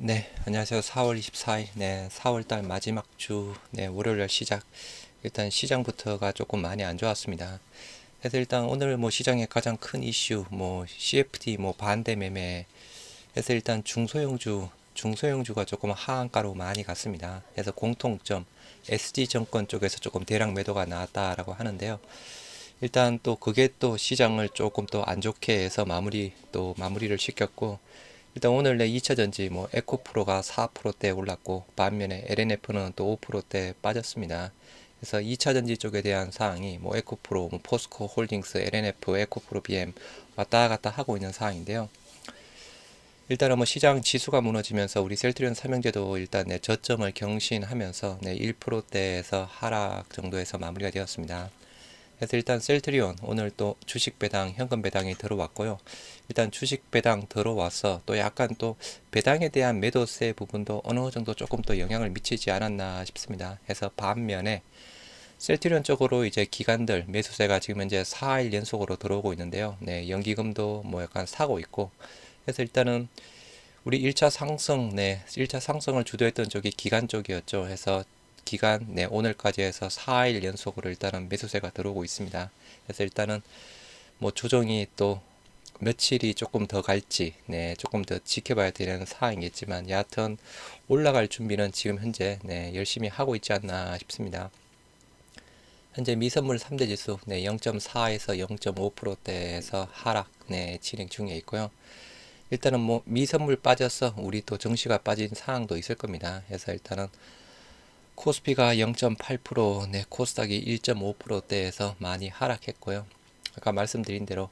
네, 안녕하세요. 4월 24일, 네, 4월달 마지막 주, 네, 월요일 시작. 일단 시장부터가 조금 많이 안 좋았습니다. 그래서 일단 오늘 뭐 시장의 가장 큰 이슈, 뭐 CFD, 뭐 반대 매매. 그래서 일단 중소형주, 중소형주가 조금 하한가로 많이 갔습니다. 그래서 공통점, SG 정권 쪽에서 조금 대량 매도가 나왔다라고 하는데요. 일단 또 그게 또 시장을 조금 또 안 좋게 해서 마무리 또 마무리를 시켰고 일단 오늘 내 2차 전지 뭐 에코프로가 4%대 올랐고 반면에 LNF는 또 5%대 빠졌습니다. 그래서 2차 전지 쪽에 대한 사항이 뭐 에코프로, 뭐 포스코 홀딩스, LNF, 에코프로 BM 왔다 갔다 하고 있는 사항인데요. 일단은 뭐 시장 지수가 무너지면서 우리 셀트리온 삼형제도 일단 내 저점을 경신하면서 내 1%대에서 하락 정도에서 마무리가 되었습니다. 그래서 일단 셀트리온 오늘 또 주식 배당, 현금 배당이 들어왔고요. 일단 주식 배당 들어와서 또 약간 또 배당에 대한 매도세 부분도 어느 정도 조금 더 영향을 미치지 않았나 싶습니다. 해서 반면에 셀트리온 쪽으로 이제 기관들 매수세가 지금 현재 4일 연속으로 들어오고 있는데요. 네, 연기금도 뭐 약간 사고 있고. 그래서 일단은 우리 1차 상승, 네, 1차 상승을 주도했던 쪽이 기관 쪽이었죠. 해서 기간 네, 오늘까지 해서 4일 연속으로 일단은 매수세가 들어오고 있습니다. 그래서 일단은 뭐 조정이 또 며칠이 조금 더 갈지 네, 조금 더 지켜봐야 되는 사항이겠지만 여하튼 올라갈 준비는 지금 현재 네, 열심히 하고 있지 않나 싶습니다. 현재 미선물 3대 지수 네, 0.4에서 0.5%대에서 하락 네, 진행 중에 있고요. 일단은 뭐 미선물 빠져서 우리 또 정시가 빠진 상황도 있을 겁니다. 그래서 일단은 코스피가 0.8%, 네, 코스닥이 1.5%대에서 많이 하락했고요. 아까 말씀드린 대로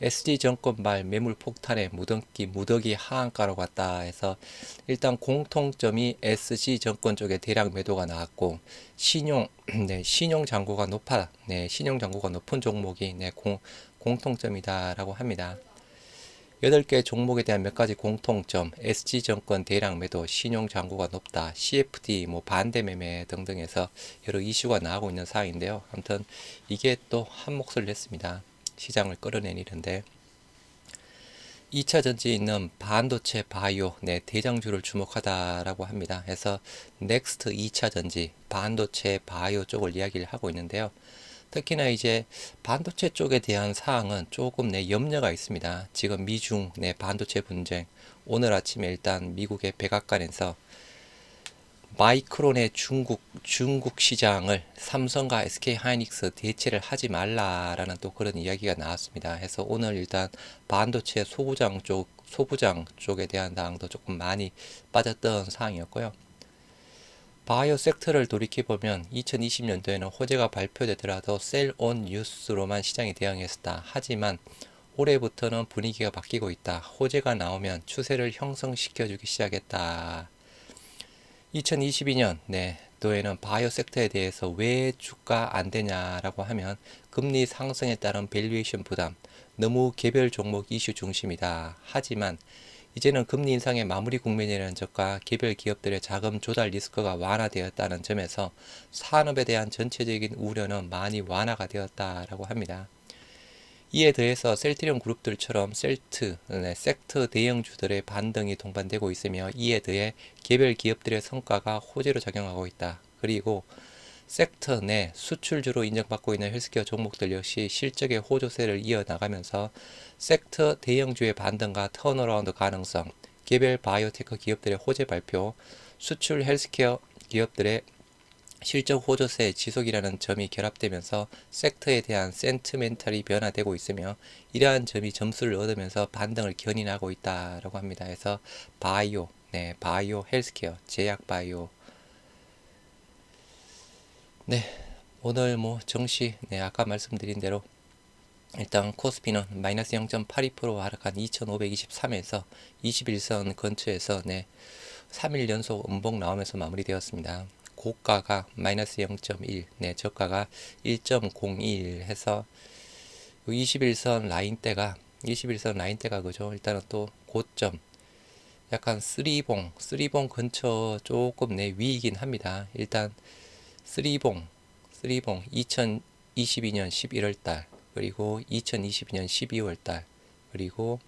SG 정권 말 매물 폭탄에 무더기 무더기 하한가로 갔다 해서 일단 공통점이 SG 정권 쪽에 대량 매도가 나왔고 신용 네, 신용 잔고가 높아 네, 신용 잔고가 높은 종목이 네, 공, 공통점이다라고 합니다. 8개 종목에 대한 몇 가지 공통점, SG정권 대량 매도, 신용 잔고가 높다, CFD, 뭐 반대 매매 등등해서 여러 이슈가 나오고 있는 사항인데요. 아무튼 이게 또 한 몫을 냈습니다. 시장을 끌어내리는데 2차 전지에 있는 반도체 바이오 네, 대장주를 주목하다라고 합니다. 그래서 넥스트 2차 전지 반도체 바이오 쪽을 이야기를 하고 있는데요. 특히나 이제 반도체 쪽에 대한 사항은 조금 내 염려가 있습니다. 지금 미중 내 반도체 분쟁 오늘 아침에 일단 미국의 백악관에서 마이크론의 중국 중국 시장을 삼성과 SK 하이닉스 대체를 하지 말라라는 또 그런 이야기가 나왔습니다. 해서 오늘 일단 반도체 소부장 쪽 소부장 쪽에 대한 당도 조금 많이 빠졌던 상황이었고요. 바이오 섹터를 돌이켜보면 2020년도에는 호재가 발표되더라도 셀온 뉴스로만 시장이 대응했었다. 하지만 올해부터는 분위기가 바뀌고 있다. 호재가 나오면 추세를 형성시켜주기 시작했다. 2022년 네, 도에는 바이오 섹터에 대해서 왜 주가 안 되냐라고 하면 금리 상승에 따른 밸류에이션 부담, 너무 개별 종목 이슈 중심이다. 하지만 이제는 금리 인상의 마무리 국면이라는 점과 개별 기업들의 자금 조달 리스크가 완화되었다는 점에서 산업에 대한 전체적인 우려는 많이 완화가 되었다라고 합니다. 이에 더해서 셀트리온 그룹들처럼 셀트, 네, 섹터 대형주들의 반등이 동반되고 있으며 이에 더해 개별 기업들의 성과가 호재로 작용하고 있다. 그리고 섹터 내 수출주로 인정받고 있는 헬스케어 종목들 역시 실적의 호조세를 이어나가면서 섹터 대형주의 반등과 턴어라운드 가능성, 개별 바이오테크 기업들의 호재 발표, 수출 헬스케어 기업들의 실적 호조세 지속이라는 점이 결합되면서 섹터에 대한 센트멘탈이 변화되고 있으며 이러한 점이 점수를 얻으면서 반등을 견인하고 있다라고 합니다. 그래서 바이오, 네, 바이오 헬스케어, 제약 바이오 네, 오늘 뭐 정시 네, 아까 말씀드린 대로 일단 코스피는 마이너스 0.82% 하락한 2523에서 21선 근처에서 네, 3일 연속 음봉 나오면서 마무리되었습니다. 고가가 마이너스 0.1, 네, 저가가 1.01 해서 21선 라인대가 21선 라인대가 그죠? 일단은 또 고점 약간 쓰리봉, 쓰리봉 근처 조금 내 위이긴 합니다. 일단 쓰리봉, 쓰리봉 2022년 11월 달, 그리고 2022년 12월 달, 그리고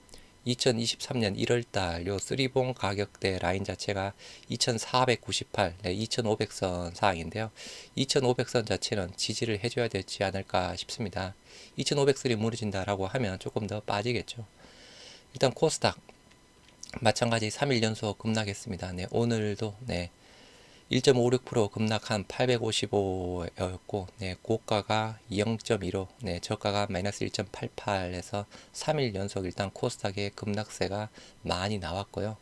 2023년 1월 달 요 쓰리봉 가격대 라인 자체가 2498, 네, 2500선 사항인데요. 2500선 자체는 지지를 해줘야 되지 않을까 싶습니다. 2500선이 무너진다라고 하면 조금 더 빠지겠죠. 일단 코스닥 마찬가지 3일 연속 급락했습니다. 네, 오늘도 네, 1.56% 급락한 855였고 네, 고가가 0.15, 네, 저가가 마이너스 1.88에서 3일 연속 일단 코스닥의 급락세가 많이 나왔고요.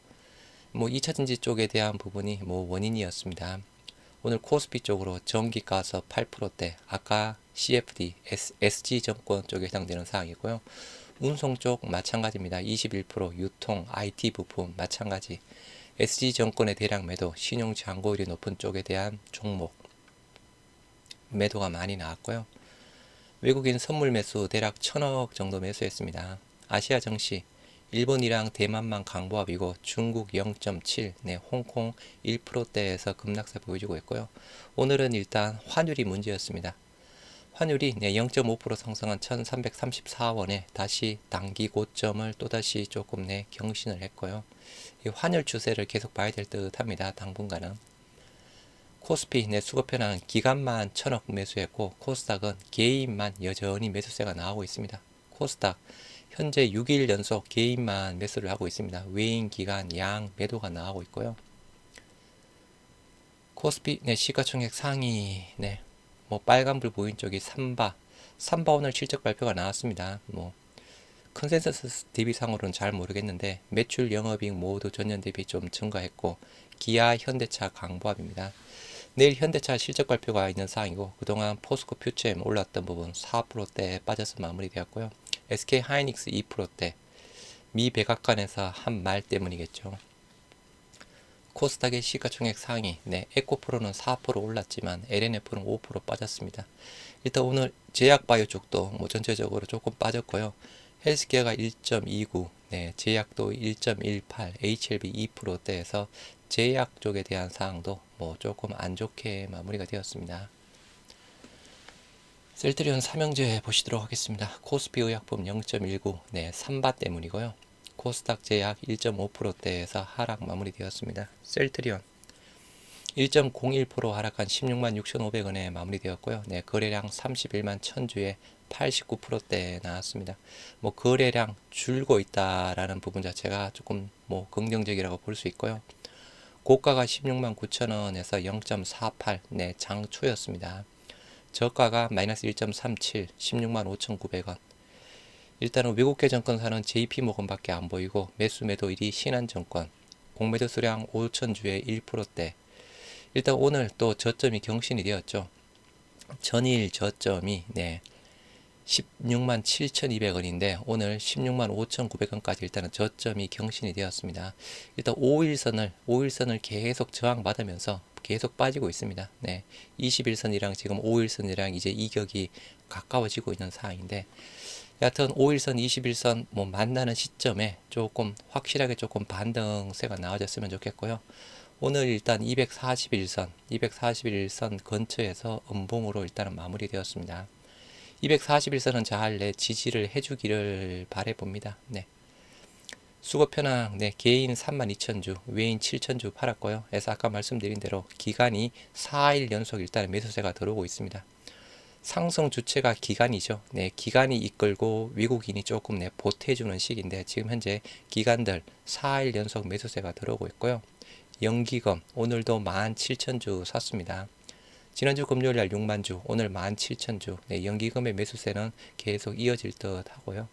뭐 2차 전지 쪽에 대한 부분이 뭐 원인이었습니다. 오늘 코스피 쪽으로 전기 가서 8%대, 아까 CFD, S, g 정권 쪽에 해당되는 사항이고요. 운송 쪽 마찬가지입니다. 21%, 유통, IT 부품 마찬가지. SG 정권의 대량 매도, 신용 잔고율이 높은 쪽에 대한 종목 매도가 많이 나왔고요. 외국인 선물 매수 대략 천억 정도 매수했습니다. 아시아 정시 일본이랑 대만만 강보합이고 중국 0.7, 네, 홍콩 1%대에서 급락세 보여주고 있고요. 오늘은 일단 환율이 문제였습니다. 환율이 네, 0.5% 상승한 1334원에 다시 단기 고점을 또다시 조금 내 경신을 했고요. 이 환율 추세를 계속 봐야 될 듯 합니다. 당분간은. 코스피 내 수급 현황 기간만 천억 매수했고 코스닥은 개인만 여전히 매수세가 나오고 있습니다. 코스닥 현재 6일 연속 개인만 매수를 하고 있습니다. 외인 기간 양 매도가 나오고 있고요. 코스피 내 시가총액 상위 네 뭐 빨간불 보인 쪽이 삼바 삼바 오늘 실적 발표가 나왔습니다. 뭐 컨센서스 대비상으로는 잘 모르겠는데 매출 영업이익 모두 전년 대비 좀 증가했고 기아 현대차 강보합입니다. 내일 현대차 실적 발표가 있는 상황이고 그동안 포스코 퓨처엠 올랐던 부분 4%대 빠져서 마무리되었고요. SK 하이닉스 2%대 미 백악관에서 한 말 때문이겠죠. 코스닥의 시가총액 상위, 네, 에코프로는 4% 올랐지만 LNF는 5% 빠졌습니다. 일단 오늘 제약바이오 쪽도 뭐 전체적으로 조금 빠졌고요. 헬스케어가 1.29, 네, 제약도 1.18, HLB 2%대에서 제약 쪽에 대한 사항도 뭐 조금 안 좋게 마무리가 되었습니다. 셀트리온 삼형제 보시도록 하겠습니다. 코스피 의약품 0.19, 네, 3바 때문이고요. 코스닥 제약 1.5%대에서 하락 마무리되었습니다. 셀트리온 1.01% 하락한 16만 6,500원에 마무리되었고요. 네, 거래량 31만 1000주에 89%대 나왔습니다. 뭐 거래량 줄고 있다라는 부분 자체가 조금 뭐 긍정적이라고 볼 수 있고요. 고가가 16만 9천원에서 0.48, 네, 장초였습니다. 저가가 마이너스 1.37, 16만 5,900원. 일단은 외국계 정권사는 JP모건밖에 안 보이고 매수 매도 1위 신한 정권 공매도 수량 5천주에 1%대 일단 오늘 또 저점이 경신이 되었죠. 전일 저점이 네 16만 7,200원인데 오늘 16만 5,900원까지 일단은 저점이 경신이 되었습니다. 일단 5일선을 5일선을 계속 저항받으면서 계속 빠지고 있습니다. 네. 21선이랑 지금 5일선이랑 이제 이격이 가까워지고 있는 상황인데 여하튼 5일선, 21선 뭐 만나는 시점에 조금 확실하게 조금 반등세가 나와줬으면 좋겠고요. 오늘 일단 241선, 241선 근처에서 음봉으로 일단은 마무리되었습니다. 241선은 잘 내 지지를 해주기를 바래봅니다. 네. 수급 현황, 네, 개인 32,000주, 외인 7,000주 팔았고요. 그래서 아까 말씀드린 대로 기간이 4일 연속 일단 매수세가 들어오고 있습니다. 상승 주체가 기간이죠. 네, 기간이 이끌고 외국인이 조금 네, 보태주는 시기인데 지금 현재 기간들 4일 연속 매수세가 들어오고 있고요. 연기금 오늘도 17,000주 샀습니다. 지난주 금요일 날 6만 주, 오늘 17,000주. 네, 연기금의 매수세는 계속 이어질 듯 하고요.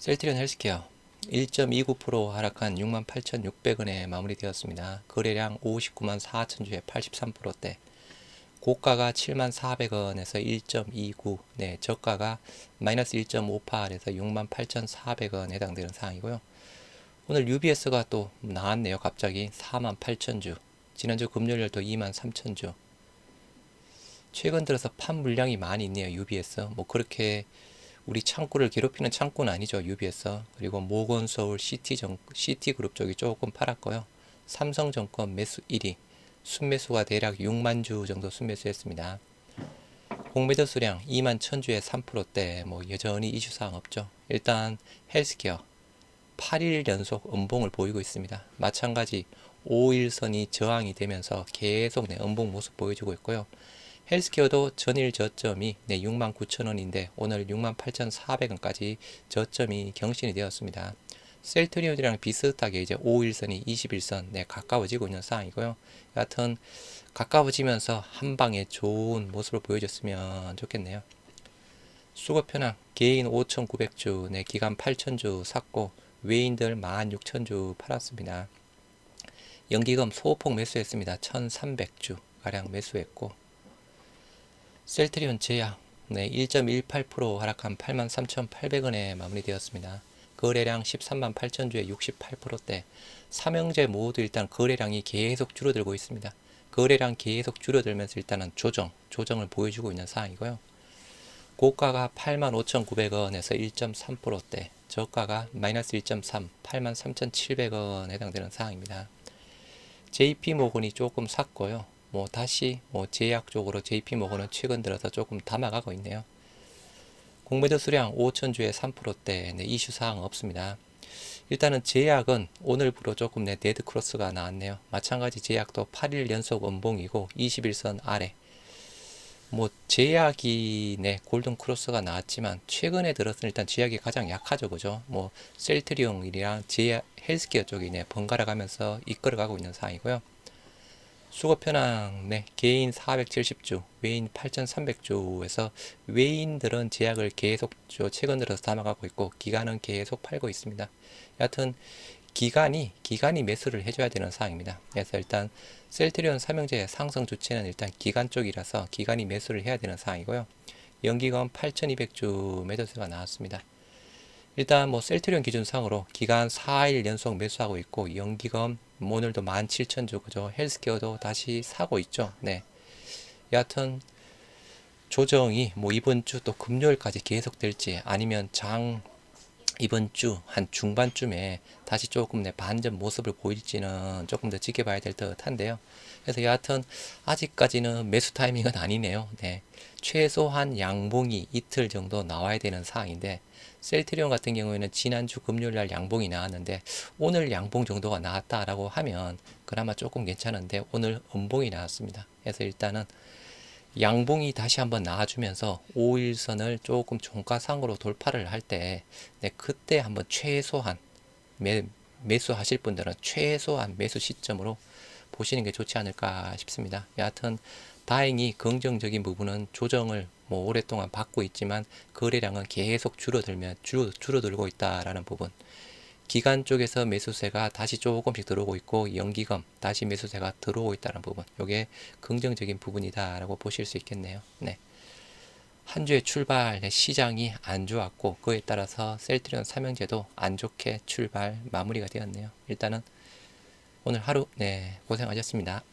셀트리온 헬스케어 1.29% 하락한 68,600원에 마무리되었습니다. 거래량 59만 4천 주에 83%대. 고가가 74,400원에서 1.29, 네, 저가가 마이너스 1.58에서 68,400원 해당되는 사항이고요. 오늘 UBS가 또 나왔네요. 갑자기 48,000주. 지난주 금요일도 23,000주. 최근 들어서 판 물량이 많이 있네요. UBS. 뭐 그렇게 우리 창구를 괴롭히는 창구는 아니죠. UBS. 그리고 모건서울 시티정, 시티그룹 쪽이 조금 팔았고요. 삼성정권 매수 1위. 순매수가 대략 6만 주 정도 순매수했습니다. 공매도 수량 2만 1000주에 3%대 뭐 여전히 이슈사항 없죠. 일단 헬스케어 8일 연속 음봉을 보이고 있습니다. 마찬가지 5일선이 저항이 되면서 계속 네, 음봉 모습 보여주고 있고요. 헬스케어도 전일 저점이 네, 69,000원인데 오늘 68,400원까지 저점이 경신이 되었습니다. 셀트리온이랑 비슷하게 이제 5일선이 21선 네, 가까워지고 있는 상황이고요. 여하튼 가까워지면서 한 방에 좋은 모습을 보여줬으면 좋겠네요. 수급 현황 개인 5,900주, 네, 기간 8,000주 샀고 외인들 16,000주 팔았습니다. 연기금 소폭 매수했습니다. 1,300주 가량 매수했고 셀트리온 제약 네, 1.18% 하락한 83,800원에 마무리되었습니다. 거래량 13만 8천 주에 68%대 삼형제 모두 일단 거래량이 계속 줄어들고 있습니다. 거래량 계속 줄어들면서 일단은 조정, 조정을 보여주고 있는 상황이고요. 고가가 85,900원에서 1.3%대, 저가가 마이너스 1.3, 83,700원 해당되는 상황입니다. JP 모건이 조금 샀고요. 뭐 다시 뭐 제약 쪽으로 JP 모건은 최근 들어서 조금 담아가고 있네요. 공매도 수량 5천주에 3%대 네, 이슈 사항 없습니다. 일단은 제약은 오늘부로 조금 내 데드 크로스가 나왔네요. 마찬가지 제약도 8일 연속 원봉이고 21선 아래. 뭐 제약이 네 골든 크로스가 나왔지만 최근에 들어서 일단 제약이 가장 약하죠, 그죠? 뭐 셀트리온이랑 제약 헬스케어 쪽이 네 번갈아 가면서 이끌어가고 있는 상황이고요. 수급 현황, 네, 개인 470주, 외인 8,300주에서 외인들은 제약을 계속 최근 들어서 담아가고 있고 기간은 계속 팔고 있습니다. 여하튼 기간이 기간이 매수를 해줘야 되는 상황입니다. 그래서 일단 셀트리온 삼형제 상승 주체는 일단 기간 쪽이라서 기간이 매수를 해야 되는 상황이고요. 연기금 8,200주 매도세가 나왔습니다. 일단 뭐 셀트리온 기준상으로 기간 4일 연속 매수하고 있고 연기금 오늘도 17,000주 그죠 헬스케어도 다시 사고 있죠 네 여하튼 조정이 뭐 이번 주 또 금요일까지 계속될지 아니면 장 이번 주 한 중반쯤에 다시 조금 내 반전 모습을 보일지는 조금 더 지켜봐야 될 듯한데요. 그래서 여하튼 아직까지는 매수 타이밍은 아니네요. 네. 최소한 양봉이 이틀 정도 나와야 되는 상황인데 셀트리온 같은 경우에는 지난주 금요일 날 양봉이 나왔는데 오늘 양봉 정도가 나왔다라고 하면 그나마 조금 괜찮은데 오늘 음봉이 나왔습니다. 그래서 일단은 양봉이 다시 한번 나와주면서 5일선을 조금 종가상으로 돌파를 할때 네, 그때 한번 최소한 매, 매수하실 분들은 최소한 매수 시점으로 보시는 게 좋지 않을까 싶습니다. 여하튼 다행히 긍정적인 부분은 조정을 뭐 오랫동안 받고 있지만 거래량은 계속 줄어들면 줄, 줄어들고 있다라는 부분. 기간 쪽에서 매수세가 다시 조금씩 들어오고 있고 연기금 다시 매수세가 들어오고 있다는 부분. 이게 긍정적인 부분이다라고 보실 수 있겠네요. 네. 한 주의 출발 시장이 안 좋았고 그에 따라서 셀트리온 삼형제도 안 좋게 출발 마무리가 되었네요. 일단은 오늘 하루 네 고생하셨습니다.